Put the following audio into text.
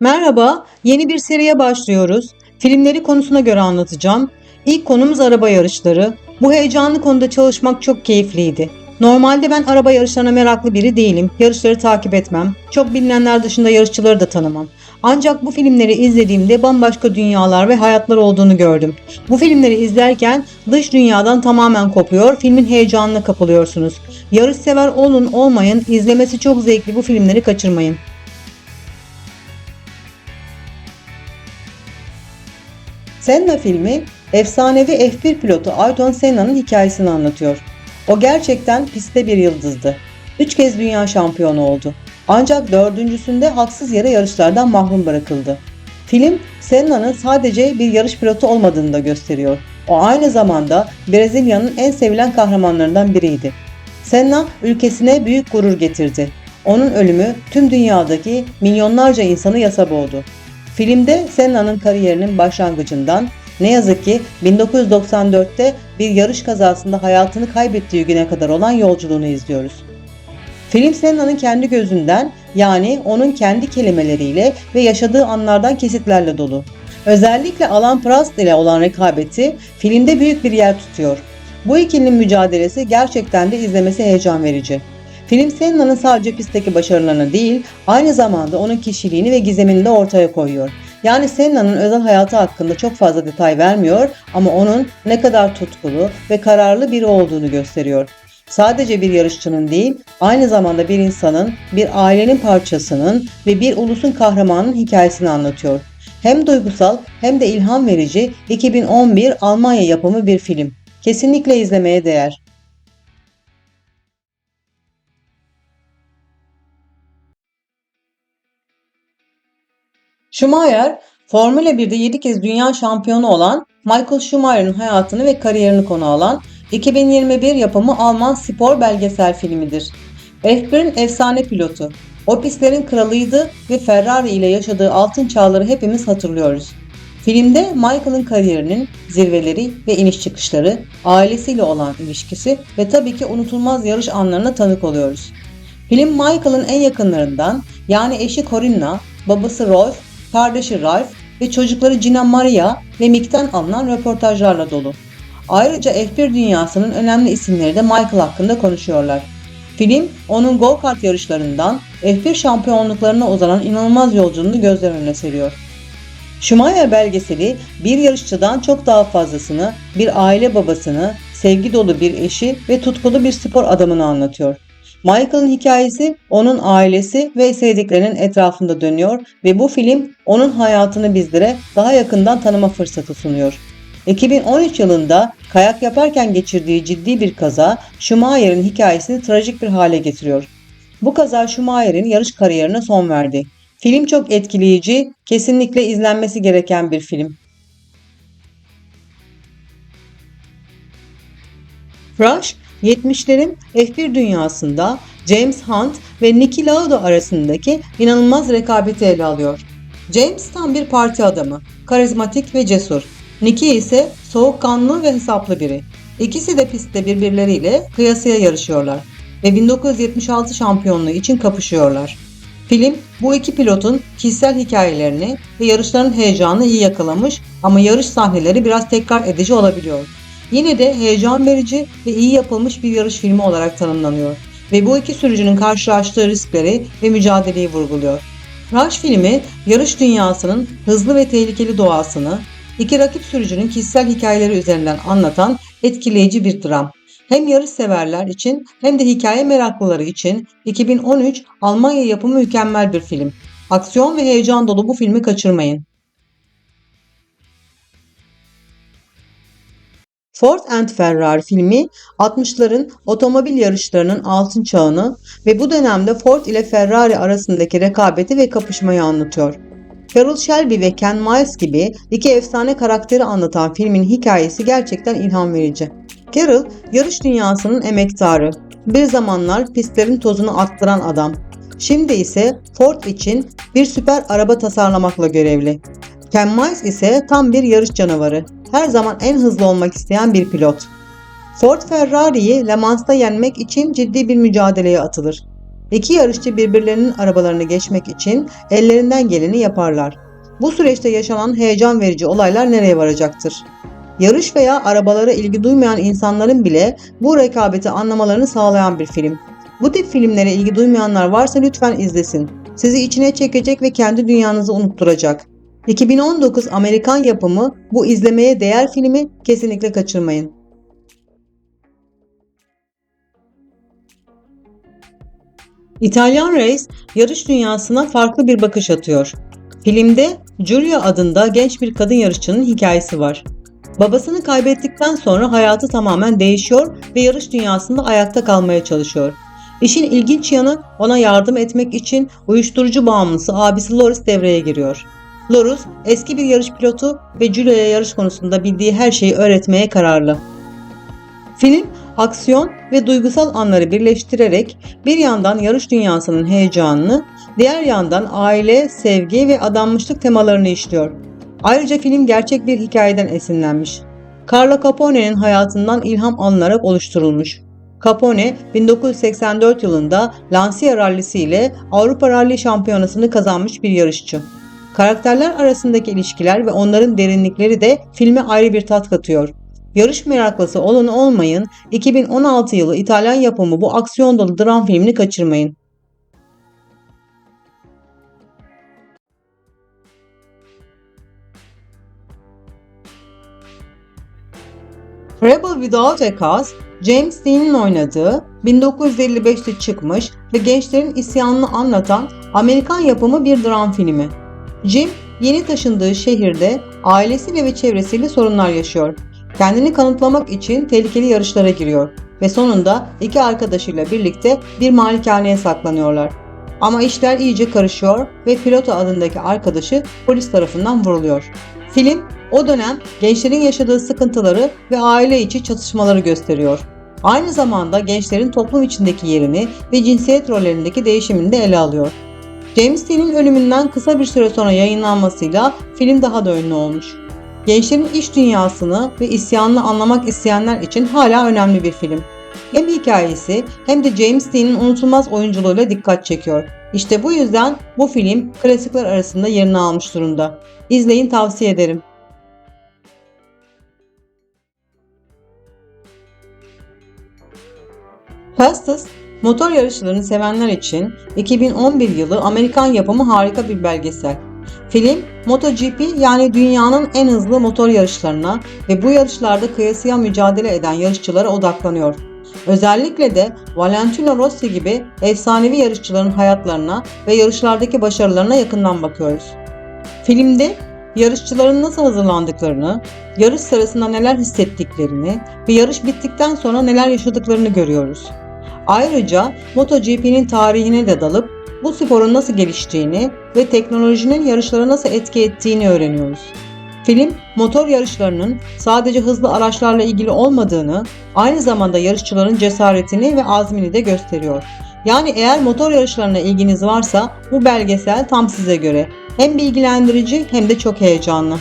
Merhaba, yeni bir seriye başlıyoruz. Filmleri konusuna göre anlatacağım. İlk konumuz araba yarışları. Bu heyecanlı konuda çalışmak çok keyifliydi. Normalde ben araba yarışlarına meraklı biri değilim. Yarışları takip etmem. Çok bilinenler dışında yarışçıları da tanımam. Ancak bu filmleri izlediğimde bambaşka dünyalar ve hayatlar olduğunu gördüm. Bu filmleri izlerken dış dünyadan tamamen kopuyor, filmin heyecanına kapılıyorsunuz. Yarış sever olun olmayın, izlemesi çok zevkli bu filmleri kaçırmayın. Senna filmi efsanevi F1 pilotu Ayrton Senna'nın hikayesini anlatıyor. O gerçekten pistte bir yıldızdı. Üç kez dünya şampiyonu oldu. Ancak dördüncüsünde haksız yere yarışlardan mahrum bırakıldı. Film Senna'nın sadece bir yarış pilotu olmadığını da gösteriyor. O aynı zamanda Brezilya'nın en sevilen kahramanlarından biriydi. Senna ülkesine büyük gurur getirdi. Onun ölümü tüm dünyadaki milyonlarca insanı yasa boğdu. Filmde Senna'nın kariyerinin başlangıcından ne yazık ki 1994'te bir yarış kazasında hayatını kaybettiği güne kadar olan yolculuğunu izliyoruz. Film Senna'nın kendi gözünden yani onun kendi kelimeleriyle ve yaşadığı anlardan kesitlerle dolu. Özellikle Alan Prost ile olan rekabeti filmde büyük bir yer tutuyor. Bu ikilinin mücadelesi gerçekten de izlemesi heyecan verici. Film Senna'nın sadece pistteki başarılarını değil, aynı zamanda onun kişiliğini ve gizemini de ortaya koyuyor. Yani Senna'nın özel hayatı hakkında çok fazla detay vermiyor ama onun ne kadar tutkulu ve kararlı biri olduğunu gösteriyor. Sadece bir yarışçının değil, aynı zamanda bir insanın, bir ailenin parçasının ve bir ulusun kahramanının hikayesini anlatıyor. Hem duygusal hem de ilham verici 2011 Almanya yapımı bir film. Kesinlikle izlemeye değer. Schumacher, Formula 1'de 7 kez dünya şampiyonu olan Michael Schumacher'ın hayatını ve kariyerini konu alan 2021 yapımı Alman spor belgesel filmidir. F1'in efsane pilotu. O pistlerin kralıydı ve Ferrari ile yaşadığı altın çağları hepimiz hatırlıyoruz. Filmde Michael'ın kariyerinin zirveleri ve iniş çıkışları, ailesiyle olan ilişkisi ve tabii ki unutulmaz yarış anlarına tanık oluyoruz. Film Michael'ın en yakınlarından yani eşi Corinna, babası Rolf, kardeşi Ralph ve çocukları Gina Maria ve Mick'ten alınan röportajlarla dolu. Ayrıca F1 dünyasının önemli isimleri de Michael hakkında konuşuyorlar. Film, onun go-kart yarışlarından F1 şampiyonluklarına uzanan inanılmaz yolculuğunu gözler önüne seriyor. Schumacher belgeseli bir yarışçıdan çok daha fazlasını, bir aile babasını, sevgi dolu bir eşi ve tutkulu bir spor adamını anlatıyor. Michael'ın hikayesi onun ailesi ve sevdiklerinin etrafında dönüyor ve bu film onun hayatını bizlere daha yakından tanıma fırsatı sunuyor. 2013 yılında kayak yaparken geçirdiği ciddi bir kaza Schumacher'in hikayesini trajik bir hale getiriyor. Bu kaza Schumacher'in yarış kariyerine son verdi. Film çok etkileyici, kesinlikle izlenmesi gereken bir film. Rush, 70'lerin F1 dünyasında James Hunt ve Niki Lauda arasındaki inanılmaz rekabeti ele alıyor. James tam bir parti adamı, karizmatik ve cesur. Niki ise soğukkanlı ve hesaplı biri. İkisi de pistte birbirleriyle kıyasıya yarışıyorlar ve 1976 şampiyonluğu için kapışıyorlar. Film bu iki pilotun kişisel hikayelerini ve yarışların heyecanını iyi yakalamış ama yarış sahneleri biraz tekrar edici olabiliyor. Yine de heyecan verici ve iyi yapılmış bir yarış filmi olarak tanımlanıyor ve bu iki sürücünün karşılaştığı riskleri ve mücadeleyi vurguluyor. Rush filmi yarış dünyasının hızlı ve tehlikeli doğasını, iki rakip sürücünün kişisel hikayeleri üzerinden anlatan etkileyici bir dram. Hem yarış severler için hem de hikaye meraklıları için 2013 Almanya yapımı mükemmel bir film. Aksiyon ve heyecan dolu bu filmi kaçırmayın. Ford and Ferrari filmi 60'ların otomobil yarışlarının altın çağını ve bu dönemde Ford ile Ferrari arasındaki rekabeti ve kapışmayı anlatıyor. Carroll Shelby ve Ken Miles gibi iki efsane karakteri anlatan filmin hikayesi gerçekten ilham verici. Carroll, yarış dünyasının emektarı. Bir zamanlar pistlerin tozunu attıran adam. Şimdi ise Ford için bir süper araba tasarlamakla görevli. Ken Miles ise tam bir yarış canavarı. Her zaman en hızlı olmak isteyen bir pilot. Ford Ferrari'yi Le Mans'ta yenmek için ciddi bir mücadeleye atılır. İki yarışçı birbirlerinin arabalarını geçmek için ellerinden geleni yaparlar. Bu süreçte yaşanan heyecan verici olaylar nereye varacaktır? Yarış veya arabalara ilgi duymayan insanların bile bu rekabeti anlamalarını sağlayan bir film. Bu tip filmlere ilgi duymayanlar varsa lütfen izlesin. Sizi içine çekecek ve kendi dünyanızı unutturacak. 2019 Amerikan yapımı bu izlemeye değer filmi kesinlikle kaçırmayın. İtalyan Race yarış dünyasına farklı bir bakış atıyor. Filmde Giulia adında genç bir kadın yarışçının hikayesi var. Babasını kaybettikten sonra hayatı tamamen değişiyor ve yarış dünyasında ayakta kalmaya çalışıyor. İşin ilginç yanı ona yardım etmek için uyuşturucu bağımlısı abisi Loris devreye giriyor. Loris eski bir yarış pilotu ve Giulia'ya yarış konusunda bildiği her şeyi öğretmeye kararlı. Film aksiyon ve duygusal anları birleştirerek bir yandan yarış dünyasının heyecanını, diğer yandan aile, sevgi ve adanmışlık temalarını işliyor. Ayrıca film gerçek bir hikayeden esinlenmiş. Carlo Capone'nin hayatından ilham alınarak oluşturulmuş. Capone 1984 yılında Lancia Rallisi ile Avrupa Rally Şampiyonası'nı kazanmış bir yarışçı. Karakterler arasındaki ilişkiler ve onların derinlikleri de filme ayrı bir tat katıyor. Yarış meraklısı olun olmayın 2016 yılı İtalyan yapımı bu aksiyon dolu dram filmini kaçırmayın. Rebel Without a Cause, James Dean'in oynadığı 1955'te çıkmış ve gençlerin isyanını anlatan Amerikan yapımı bir dram filmi. Jim, yeni taşındığı şehirde ailesiyle ve çevresiyle sorunlar yaşıyor. Kendini kanıtlamak için tehlikeli yarışlara giriyor ve sonunda iki arkadaşıyla birlikte bir malikaneye saklanıyorlar. Ama işler iyice karışıyor ve Piloto adındaki arkadaşı polis tarafından vuruluyor. Film o dönem gençlerin yaşadığı sıkıntıları ve aile içi çatışmaları gösteriyor. Aynı zamanda gençlerin toplum içindeki yerini ve cinsiyet rollerindeki değişimini de ele alıyor. James Dean'in ölümünden kısa bir süre sonra yayınlanmasıyla film daha da ünlü olmuş. Gençlerin iş dünyasını ve isyanını anlamak isteyenler için hala önemli bir film. Hem hikayesi hem de James Dean'in unutulmaz oyunculuğuyla dikkat çekiyor. İşte bu yüzden bu film klasikler arasında yerini almış durumda. İzleyin tavsiye ederim. Fastest, motor yarışlarını sevenler için 2011 yılı Amerikan yapımı harika bir belgesel. Film, MotoGP yani dünyanın en hızlı motor yarışlarına ve bu yarışlarda kıyasıya mücadele eden yarışçılara odaklanıyor. Özellikle de Valentino Rossi gibi efsanevi yarışçıların hayatlarına ve yarışlardaki başarılarına yakından bakıyoruz. Filmde yarışçıların nasıl hazırlandıklarını, yarış sırasında neler hissettiklerini ve yarış bittikten sonra neler yaşadıklarını görüyoruz. Ayrıca MotoGP'nin tarihine de dalıp bu sporun nasıl geliştiğini ve teknolojinin yarışlara nasıl etki ettiğini öğreniyoruz. Film, motor yarışlarının sadece hızlı araçlarla ilgili olmadığını, aynı zamanda yarışçıların cesaretini ve azmini de gösteriyor. Yani eğer motor yarışlarına ilginiz varsa bu belgesel tam size göre. Hem bilgilendirici hem de çok heyecanlı.